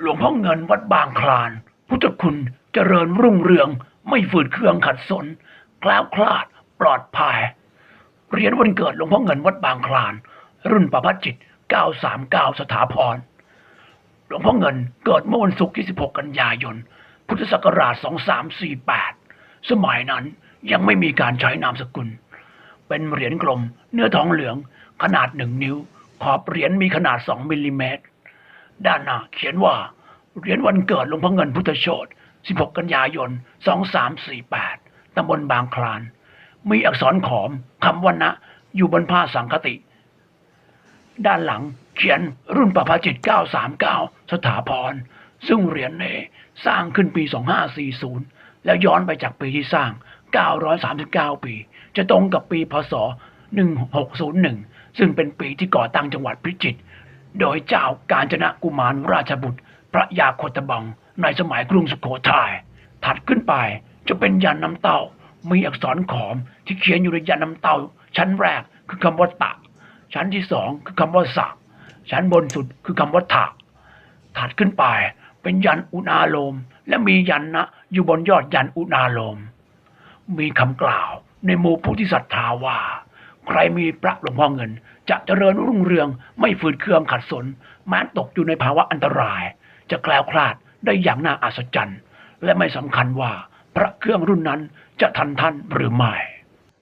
หลวงพ่อเงินวัดบางคลาน พุทธคุณเจริญรุ่งเรืองไม่ฝืดเคืองขัดสนแคล้วคลาดปลอดภัยเหรียญวันเกิดหลวงพ่อเงินวัดบางคลาน รุ่นประพัจิต 939 สถาพร หลวงพ่อเงินเกิดเมื่อวันศุกร์ที่ 16 กันยายน พุทธศักราช 2348 สมัยนั้นยังไม่มีการใช้นามสกุล เป็นเหรียญกลมเนื้อทองเหลืองขนาดหนึ่งนิ้ว ขอบเหรียญมีขนาด 2 มิลลิเมตร ด้านหน้าเขียนว่าเหรียญวันเกิดหลวงพ่อเงินพุทธโชต16 กันยายน 2348ตำบลบางคลาน มีอักษรขอมคำวันนะอยู่บนผ้าสังคติ ด้านหลังเขียนรุ่นประภาจิต 939 สถาพร ซึ่งเหรียญเนสร้างขึ้นปี 2540 แล้วย้อนไปจากปีที่สร้าง 939 ปี จะตรงกับปีพศ 1601 ซึ่งเป็นปีที่ก่อตั้งจังหวัดพิจิตร โดยเจ้ากาญจนกุมารราชบุตร พระยาโคตบังในสมัยกรุงสุโขทัยถัดขึ้นไปจะเป็นยันน้ำเต้า มีอักษรขอมที่เขียนอยู่ในยันน้ำเต้า ชั้นแรกคือคำว่าตะ ชั้นที่สองคือคำว่าสะชั้นบนสุดคือคำว่าถะถัดขึ้นไปเป็นยันอุณาโลม และมียันนะอยู่บนยอดยันอุณาโลม มีคำกล่าวในหมู่ผู้ที่ศรัทธาว่า ใครมีพระหลวงพ่อเงิน จะเจริญรุ่งเรืองไม่ฝืดเคืองขัดสนแม้ตกอยู่ในภาวะอันตราย จะแคล้วคลาดได้อย่างน่าอัศจรรย์ และไม่สำคัญว่าพระเครื่องรุ่นนั้นจะทันท่านหรือไม่